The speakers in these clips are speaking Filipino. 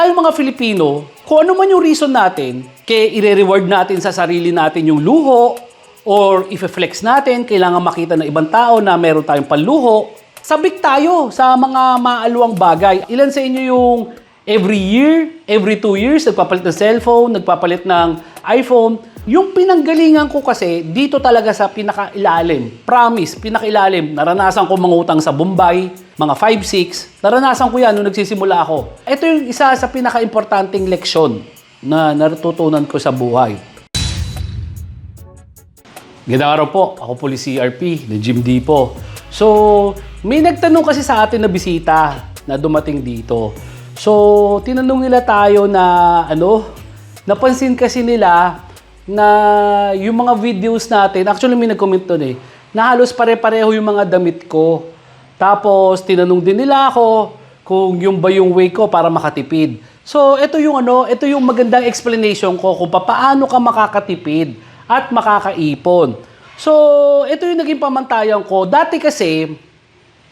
tayong mga Filipino, kung ano man yung reason natin, kaya ire-reward natin sa sarili natin yung luho, or if-flex natin, kailangan makita ng ibang tao na meron tayong panluho, sabik tayo sa mga maaluang bagay. Ilan sa inyo yung every year, every two years, nagpapalit ng cellphone, nagpapalit ng iPhone. Yung pinanggalingan ko kasi, dito talaga sa pinakailalim. Promise, pinakailalim. Naranasan ko mangutang sa Bombay, mga 5-6. Naranasan ko yan nung nagsisimula ako. Ito yung isa sa pinaka-importanting leksyon na natutunan ko sa buhay. Ganda araw po, ako po si CRP, ni Jim D po. So, may nagtanong kasi sa atin na bisita na dumating dito. So, tinanong nila tayo na ano, napansin kasi nila na yung mga videos natin, actually may nag-comment doon eh, na halos pare-pareho yung mga damit ko. Tapos, tinanong din nila ako kung yung ba yung way ko para makatipid. So, ito yung ano, ito yung magandang explanation ko kung paano ka makakatipid at makakaipon. So, ito yung naging pamantayan ko. Dati kasi,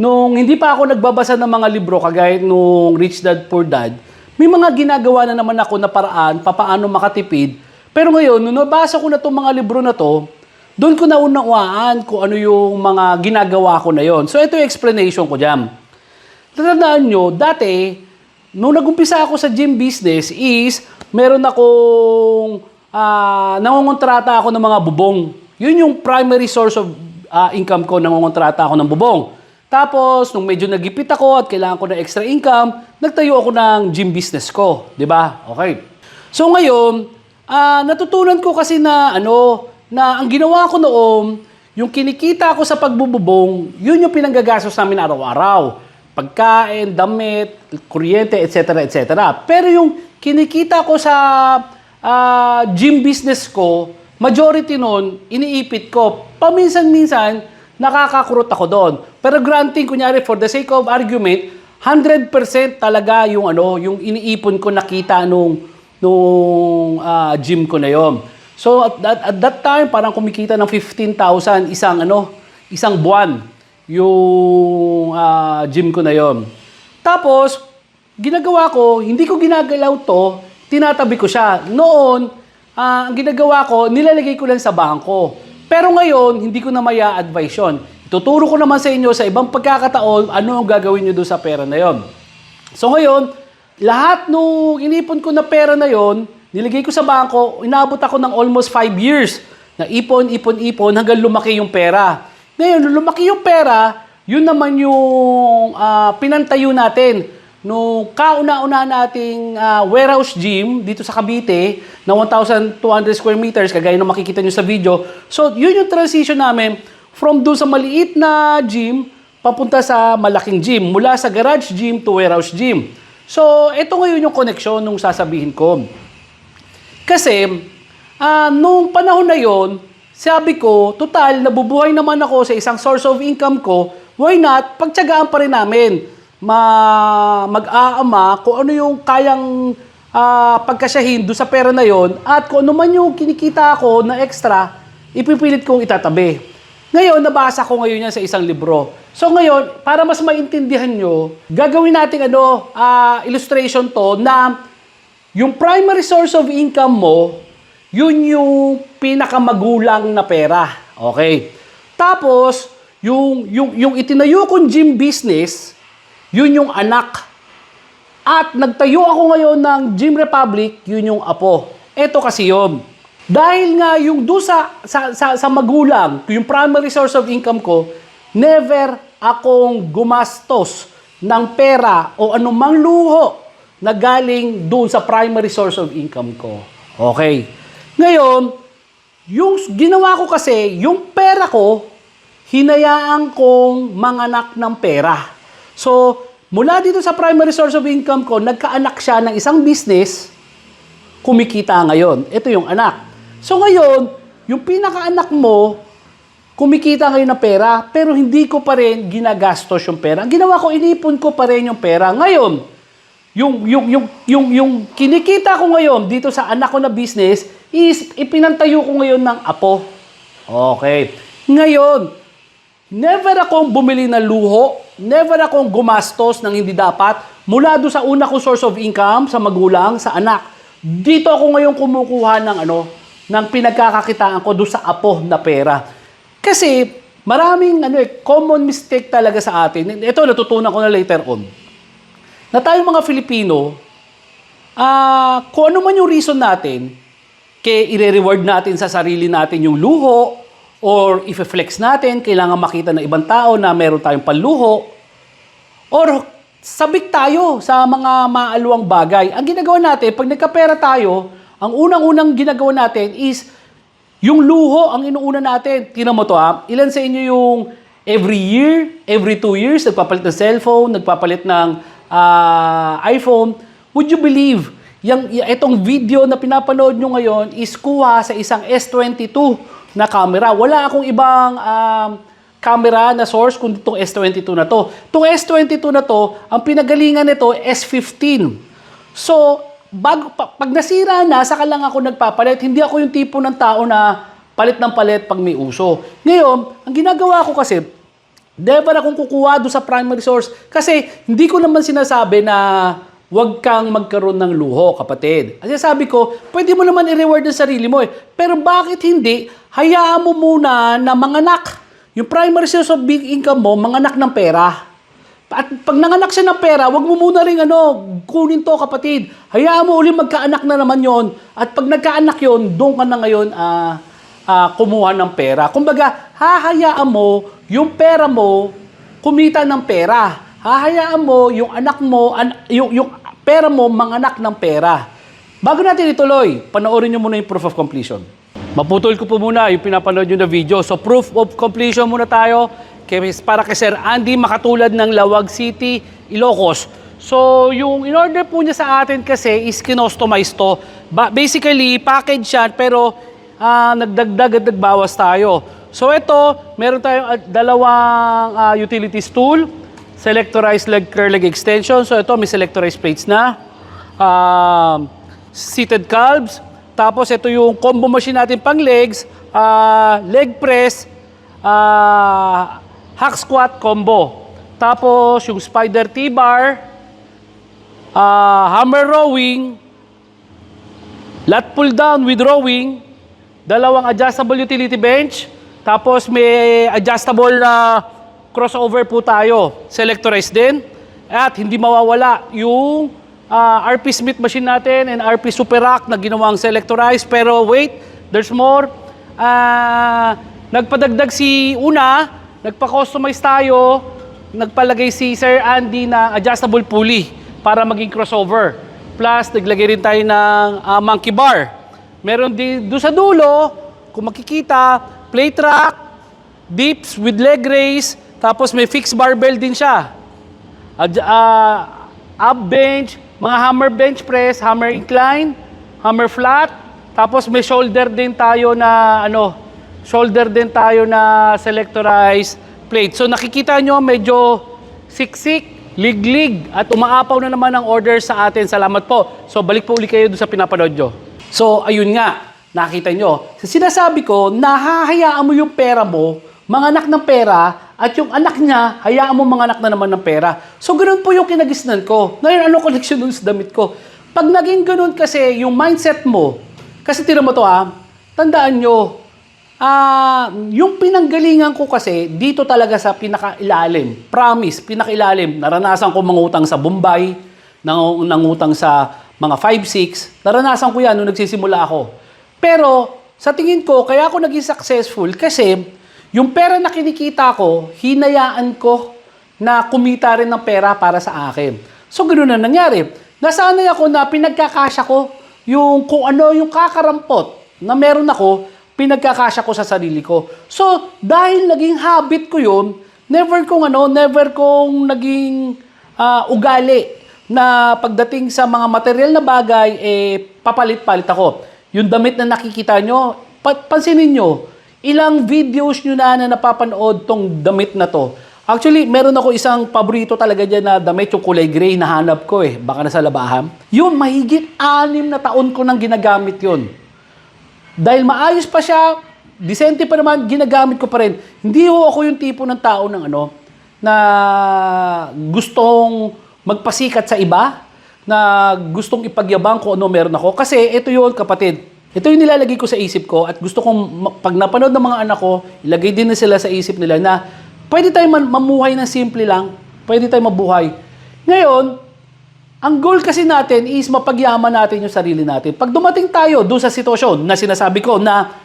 nung hindi pa ako nagbabasa ng mga libro kagaya nung Rich Dad Poor Dad, may mga ginagawa na naman ako na paraan papaano makatipid. Pero ngayon, nung nabasa ko na itong mga libro na to, doon ko naunawaan kung ano yung mga ginagawa ko na yon. So, ito yung explanation ko dyan. Tatandaan nyo, dati, nung nagumpisa ako sa gym business is, meron akong, ah, nangungontrata ako ng mga bubong. Yun yung primary source of ah, income ko, nangungontrata ako ng bubong. Tapos, nung medyo nagipit ako at kailangan ko ng extra income, nagtayo ako ng gym business ko. ba? Okay. So ngayon, ah, natutunan ko kasi na ano, na ang ginawa ko noon, yung kinikita ko sa pagbububong, yun yung pinanggagastos namin araw-araw. Pagkain, damit, kuryente, etc. etc. Pero yung kinikita ko sa ah, gym business ko, majority nun, iniipit ko. Paminsan-minsan, nakakakurot ako doon. Pero granting, kunyari, for the sake of argument, 100% talaga yung ano, yung iniipon ko nakita nung nung ah, gym ko na yon. So at that, at that time parang kumikita ng 15,000 isang ano, isang buwan yung ah, gym ko na yon. Tapos ginagawa ko, hindi ko ginagalaw to, tinatabi ko siya. Noon, ah, ang ginagawa ko, nilalagay ko lang sa bangko. Pero ngayon, hindi ko na maya advise yun. Ituturo ko naman sa inyo sa ibang pagkakataon ano ang gagawin nyo doon sa pera na yon. So ngayon, lahat nung inipon ko na pera na yon, nilagay ko sa bangko, inabot ako ng almost 5 years na ipon, ipon, ipon hanggang lumaki yung pera. Ngayon, lumaki yung pera, yun naman yung ah, pinantayo natin nung kauna-una nating ah, warehouse gym dito sa Cavite na 1,200 square meters, kagaya ng makikita nyo sa video. So, yun yung transition namin from doon sa maliit na gym papunta sa malaking gym. Mula sa garage gym to warehouse gym. So, ito ngayon yung connection nung sasabihin ko. Kasi, ah, nung panahon na yon, sabi ko, total, nabubuhay naman ako sa isang source of income ko, why not, pagtsagaan pa rin namin ma mag-aama kung ano yung kayang ah, pagkasyahin doon sa pera na yon at kung ano man yung kinikita ko na extra, ipipilit kong itatabi. Ngayon, nabasa ko ngayon yan sa isang libro. So ngayon, para mas maintindihan nyo, gagawin natin ano, ah, illustration to na yung primary source of income mo, yun yung pinakamagulang na pera. Okay. Tapos, yung, yung, yung itinayo kong gym business, yun yung anak. At nagtayo ako ngayon ng Gym Republic, yun yung apo. Ito kasi yun. Dahil nga yung do sa, sa, sa, sa magulang, yung primary source of income ko, never akong gumastos ng pera o anumang luho na galing doon sa primary source of income ko. Okay. Ngayon, yung ginawa ko kasi, yung pera ko, hinayaan kong manganak ng pera. So, mula dito sa primary source of income ko, nagkaanak siya ng isang business, kumikita ngayon. Ito yung anak. So ngayon, yung pinakaanak mo, kumikita ngayon ng pera, pero hindi ko pa rin ginagastos yung pera. Ang ginawa ko, inipon ko pa rin yung pera. Ngayon, yung, yung, yung, yung, yung kinikita ko ngayon dito sa anak ko na business is ipinantayo ko ngayon ng apo. Okay. Ngayon, never akong bumili ng luho, never akong gumastos ng hindi dapat, mula do sa una kong source of income, sa magulang, sa anak. Dito ako ngayon kumukuha ng ano, ng pinagkakakitaan ko do sa apo na pera. Kasi maraming ano eh, common mistake talaga sa atin. Ito natutunan ko na later on. Na tayong mga Filipino, ah kung ano man yung reason natin, kaya i-reward natin sa sarili natin yung luho, or i-flex natin, kailangan makita ng ibang tao na meron tayong panluho, or sabik tayo sa mga maaluang bagay. Ang ginagawa natin, pag nagkapera tayo, ang unang-unang ginagawa natin is yung luho ang inuuna natin. Tingnan mo to ha. Ilan sa inyo yung every year, every two years, nagpapalit ng cellphone, nagpapalit ng ah, iPhone. Would you believe, yung, itong video na pinapanood nyo ngayon is kuha sa isang S22 na camera. Wala akong ibang um, camera na source kundi itong S22 na to. Itong S22 na to, ang pinagalingan nito S15. So, bago, pa- pag nasira na, saka lang ako nagpapalit. Hindi ako yung tipo ng tao na palit ng palit pag may uso. Ngayon, ang ginagawa ko kasi, never akong kukuha doon sa primary source. Kasi hindi ko naman sinasabi na huwag kang magkaroon ng luho, kapatid. Kasi sabi ko, pwede mo naman i-reward ang sarili mo eh. Pero bakit hindi? Hayaan mo muna na manganak. Yung primary source of big income mo, manganak ng pera. At pag nanganak siya ng pera, wag mo muna rin ano, kunin to kapatid. Hayaan mo uli magkaanak na naman yon. At pag nagkaanak yon, doon ka na ngayon ah, ah, kumuha ng pera. Kumbaga, hahayaan mo yung pera mo kumita ng pera. Hahayaan mo yung anak mo, an- yung, yung pera mo manganak ng pera. Bago natin ituloy, panoorin nyo muna yung proof of completion. Maputol ko po muna yung pinapanood nyo na video. So proof of completion muna tayo para kay Sir Andy makatulad ng Lawag City, Ilocos. So yung in-order po niya sa atin kasi is kinostomize to. Ba- basically, package yan pero ah, nagdagdag at nagbawas tayo. So ito, meron tayong ah, dalawang ah, utilities tool, selectorized leg curl leg extension. So ito may selectorized plates na. Um, seated calves. Tapos ito yung combo machine natin pang legs, ah, leg press, ah, hack squat combo. Tapos yung spider T-bar, ah, hammer rowing, lat pull down with rowing, dalawang adjustable utility bench, tapos may adjustable na crossover po tayo. Selectorized din. At hindi mawawala yung ah, RP Smith machine natin and RP Super Rack na ginawang selectorized. Pero wait, there's more. Ah, nagpadagdag si Una, nagpa-customize tayo, nagpalagay si Sir Andy ng adjustable pulley para maging crossover. Plus, naglagay rin tayo ng ah, monkey bar. Meron din doon sa dulo, kung makikita, plate rack, dips with leg raise, tapos may fixed barbell din siya. Ad, ah, up bench, mga hammer bench press, hammer incline, hammer flat, tapos may shoulder din tayo na ano, shoulder din tayo na selectorized plate. So nakikita nyo medyo siksik, liglig at umaapaw na naman ang order sa atin. Salamat po. So balik po uli kayo doon sa pinapanood nyo. So ayun nga, nakita nyo. Sinasabi ko, nahahayaan mo yung pera mo, manganak ng pera, at yung anak niya, hayaan mo manganak na naman ng pera. So ganun po yung kinagisnan ko. Ngayon, ano connection dun sa damit ko? Pag naging ganun kasi yung mindset mo, kasi tira mo to ha, tandaan nyo, ah, yung pinanggalingan ko kasi dito talaga sa pinakailalim. Promise, pinakailalim. Naranasan ko mangutang sa Bombay, nang, nangutang sa mga 5-6. Naranasan ko yan nung nagsisimula ako. Pero sa tingin ko, kaya ako naging successful kasi yung pera na kinikita ko, hinayaan ko na kumita rin ng pera para sa akin. So, ganoon na nangyari. Nasanay ako na pinagkakasya ko yung kung ano yung kakarampot na meron ako, pinagkakasya ko sa sarili ko. So, dahil naging habit ko yun, never kong ano, never kong naging ah, ugali na pagdating sa mga material na bagay, eh, papalit-palit ako. Yung damit na nakikita nyo, pa- pansinin nyo, ilang videos nyo na na napapanood tong damit na to. Actually, meron ako isang paborito talaga dyan na damit, yung kulay gray, nahanap ko eh. Baka nasa labahan. Yun, mahigit anim na taon ko nang ginagamit yun. Dahil maayos pa siya, decente pa naman, ginagamit ko pa rin. Hindi ho ako yung tipo ng tao ng ano, na gustong magpasikat sa iba na gustong ipagyabang kung ano meron ako. Kasi ito yun, kapatid. Ito yung nilalagay ko sa isip ko at gusto kong pag napanood ng mga anak ko, ilagay din na sila sa isip nila na pwede tayo man- mamuhay ng simple lang. Pwede tayo mabuhay. Ngayon, ang goal kasi natin is mapagyaman natin yung sarili natin. Pag dumating tayo doon sa sitwasyon na sinasabi ko na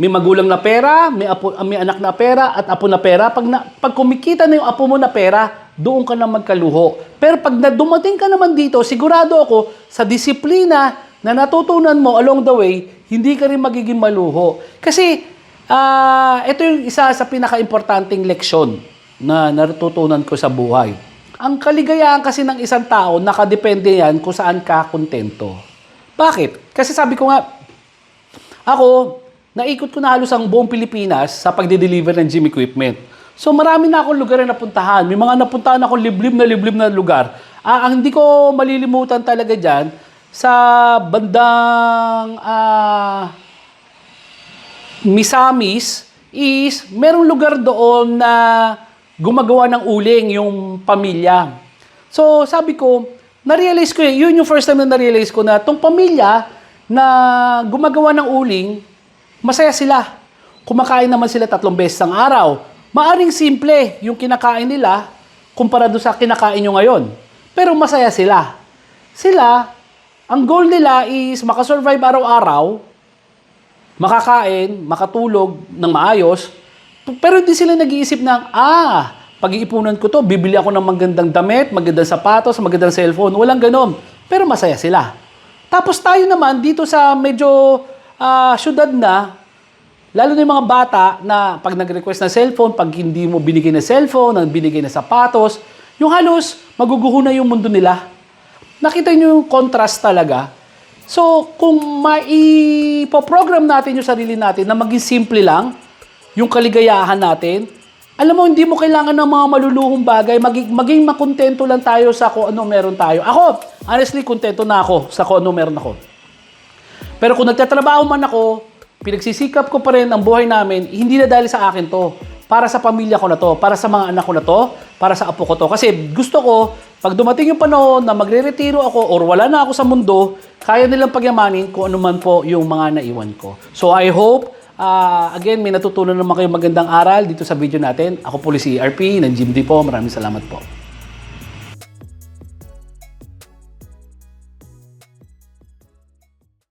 may magulang na pera, may, apo, may anak na pera, at apo na pera, pag, na, pag kumikita na yung apo mo na pera, doon ka na magkaluho. Pero pag na dumating ka naman dito, sigurado ako sa disiplina na natutunan mo along the way, hindi ka rin magiging maluho. Kasi ah, ito yung isa sa pinaka-importanting leksyon na natutunan ko sa buhay. Ang kaligayahan kasi ng isang tao, nakadepende yan kung saan ka kontento. Bakit? Kasi sabi ko nga, ako, naikot ko na halos ang buong Pilipinas sa pagde-deliver ng gym equipment. So marami na akong lugar na napuntahan. May mga napuntahan ako liblib na liblib na lugar. Ah, ang hindi ko malilimutan talaga dyan, sa bandang ah, Misamis is merong lugar doon na gumagawa ng uling yung pamilya. So sabi ko, na-realize ko yun, yun yung first time na na-realize ko na tong pamilya na gumagawa ng uling, masaya sila. Kumakain naman sila tatlong beses ang araw. Maaring simple yung kinakain nila kumpara doon sa kinakain nyo ngayon. Pero masaya sila. Sila, ang goal nila is makasurvive araw-araw, makakain, makatulog ng maayos, pero hindi sila nag-iisip ng, ah, pag-iipunan ko to, bibili ako ng magandang damit, magandang sapatos, magandang cellphone. Walang ganon. Pero masaya sila. Tapos tayo naman, dito sa medyo ah, syudad na, lalo na yung mga bata na pag nag-request ng cellphone, pag hindi mo binigay na cellphone, ang binigay na sapatos, yung halos maguguho na yung mundo nila. Nakita niyo yung contrast talaga. So, kung maipoprogram natin yung sarili natin na maging simple lang, yung kaligayahan natin, alam mo, hindi mo kailangan ng mga maluluhong bagay. Maging, maging makontento lang tayo sa kung ano meron tayo. Ako, honestly, kontento na ako sa kung ano meron ako. Pero kung nagtatrabaho man ako, pinagsisikap ko pa rin ang buhay namin, hindi na dahil sa akin to. Para sa pamilya ko na to, para sa mga anak ko na to, para sa apo ko to. Kasi gusto ko, pag dumating yung panahon na magre-retiro ako or wala na ako sa mundo, kaya nilang pagyamanin kung ano man po yung mga naiwan ko. So I hope, ah, again, may natutunan naman kayo magandang aral dito sa video natin. Ako po si RP ng Jim D po. Maraming salamat po.